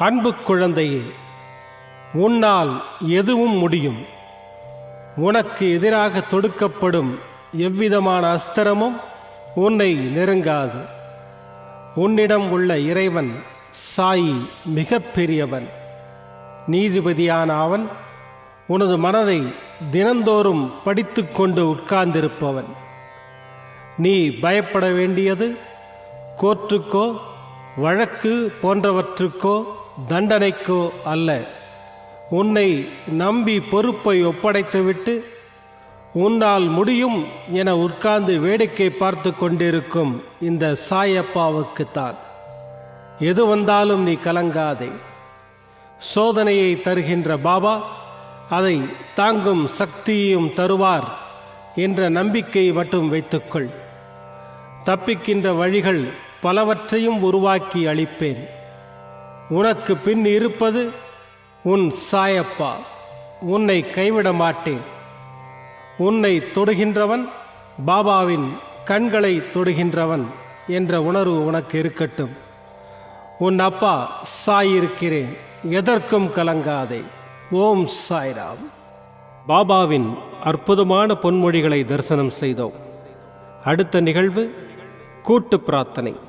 அன்பு குழந்தையே உன்னால் எதுவும் முடியும். உனக்கு எதிராக தொடுக்கப்படும் எவ்விதமான அஸ்திரமும் உன்னை நெருங்காது. உன்னிடம் உள்ள இறைவன் சாயி மிகப்பெரியவன். நீதிபதியான அவன் உனது மனதை தினந்தோறும் படித்து கொண்டு உட்கார்ந்திருப்பவன். நீ பயப்பட வேண்டியது கோர்ட்டுக்கோ வழக்கு போன்றவற்றுக்கோ தண்டனைக்கோ அல்ல. உன்னை நம்பி பொறுப்பை ஒப்படைத்துவிட்டு உன்னால் முடியும் என உட்கார்ந்து வேடிக்கை பார்த்து கொண்டிருக்கும் இந்த சாயப்பாவுக்குத்தான் எது வந்தாலும் நீ கலங்காதே. சோதனையை தருகின்ற பாபா அதை தாங்கும் சக்தியையும் தருவார் என்ற நம்பிக்கை மட்டும் வைத்துக்கொள். தப்பிக்கின்ற வழிகள் பலவற்றையும் உருவாக்கி அளிப்பேன். உனக்கு பின் இருப்பது உன் சாயப்பா. உன்னை கைவிட மாட்டேன். உன்னை தொடுகின்றவன் பாபாவின் கண்களை தொடுகின்றவன் என்ற உணர்வு உனக்கு இருக்கட்டும். உன் அப்பா சாயிருக்கிறேன். எதற்கும் கலங்காதே. ஓம் சாய்ராம். பாபாவின் அற்புதமான பொன்மொழிகளை தரிசனம் செய்தோம். அடுத்த நிகழ்வு கூட்டு பிரார்த்தனை.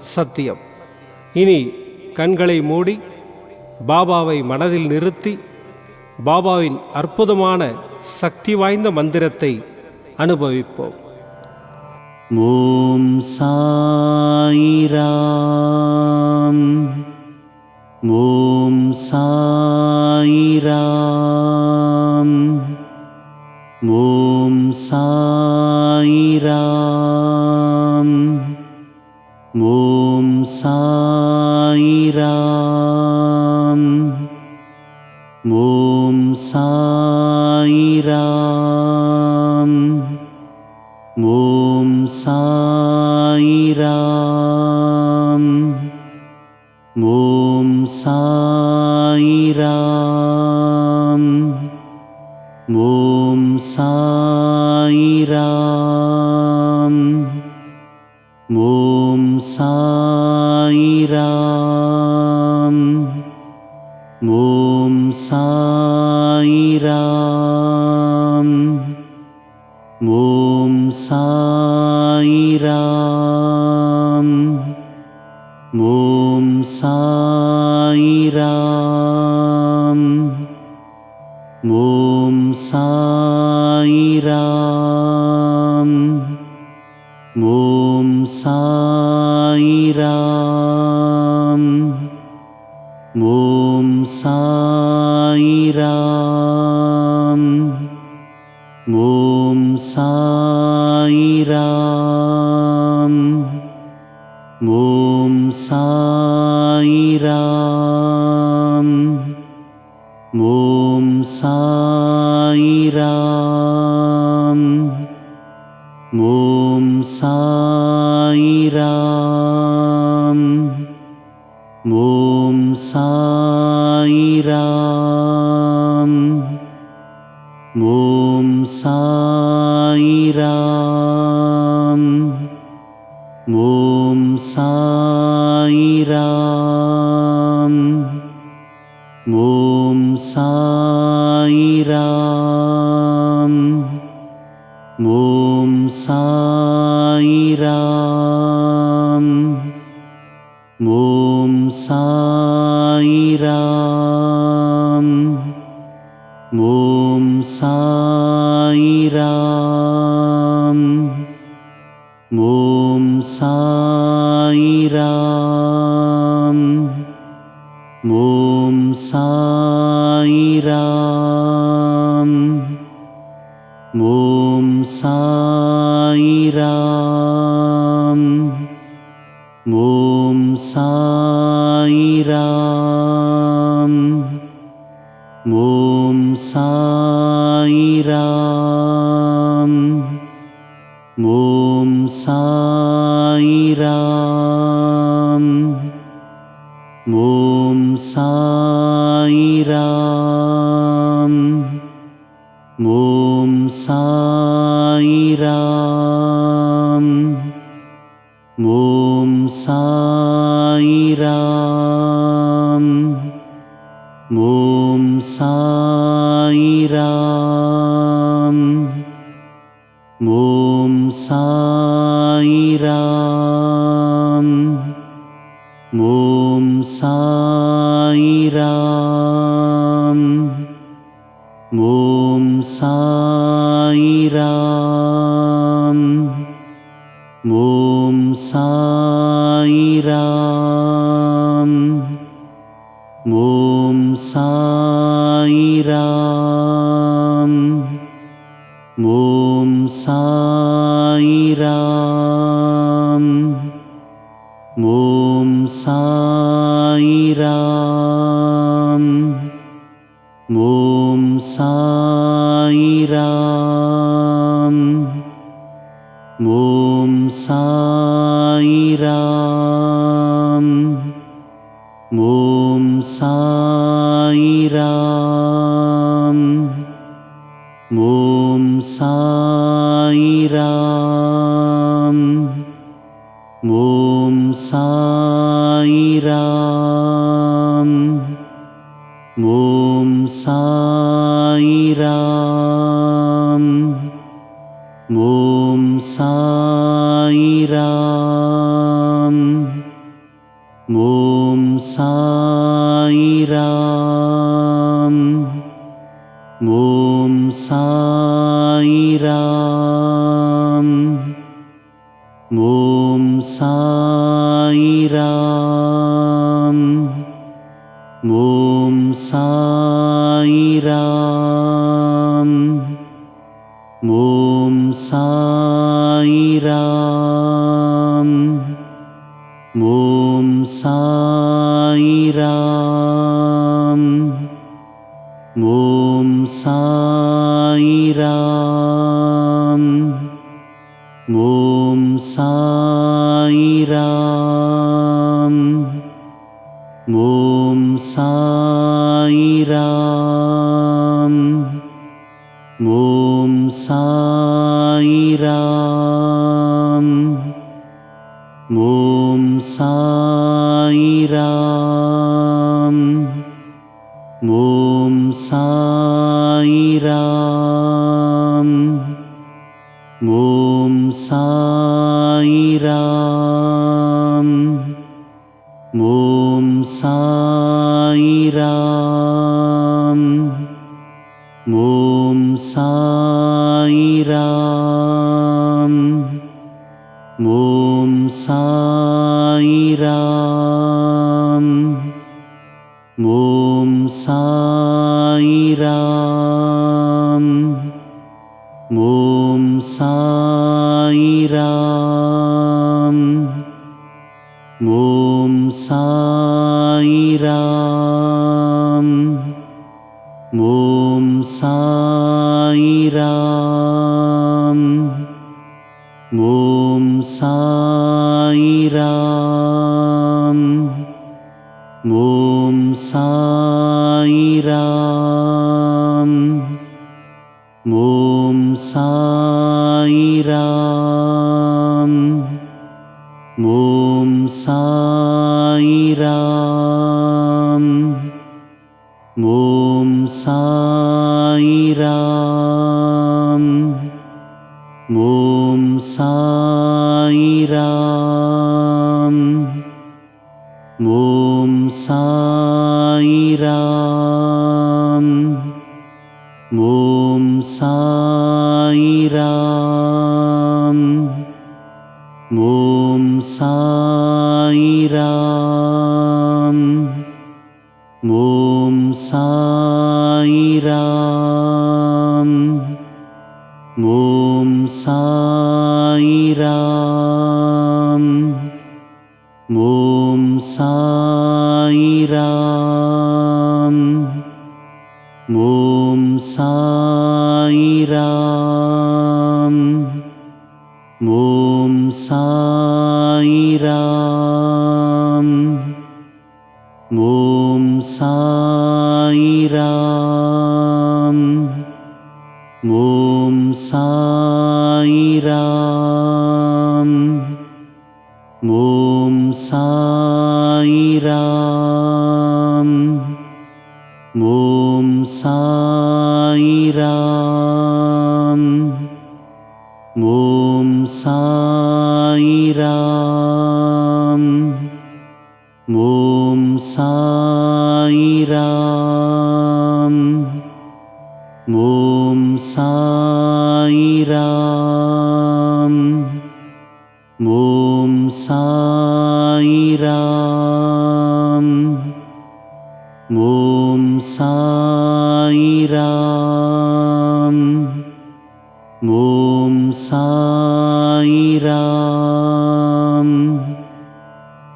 சத்தியம். இனி கண்களை மூடி பாபாவை மனதில் நிறுத்தி பாபாவின் அற்புதமான சக்தி வாய்ந்த மந்திரத்தை அனுபவிப்போம். ஓம் சாயிராம் ஓம் சாயிராம் साई राम ॐ सा ॐ साईराम ॐ साईराम ॐ साईराम ॐ साईराम ॐ साईराम रा ॐ सा ॐ साईराम ॐ साईराम ॐ साईराम ॐ साईराम ॐ साईराम ॐ साईराम ॐ साईराम ॐ साईराम ॐ साईराम ॐ साईराम ॐ सा ॐ सा পাখিরা ॐ साईरा इ ॐ सा साईराम। ॐ साईराम। ॐ साईराम। ॐ साईराम। ॐ साईराम। ॐ सा পাইরা साईराम ॐ साईराम ॐ साईराम ॐ साईराम ॐ साईराम ॐ सा रा ॐ सा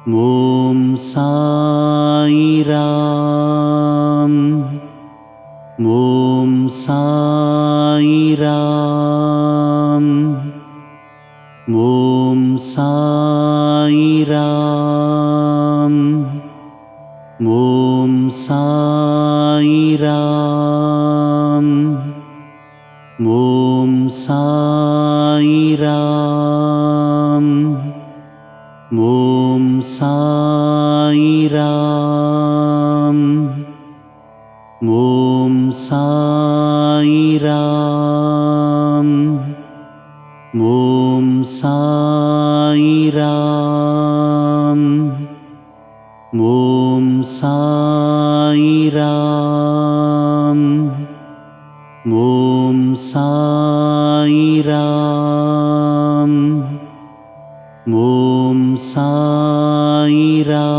ॐ सा ॐ सा ॐ सा ॐ साईरा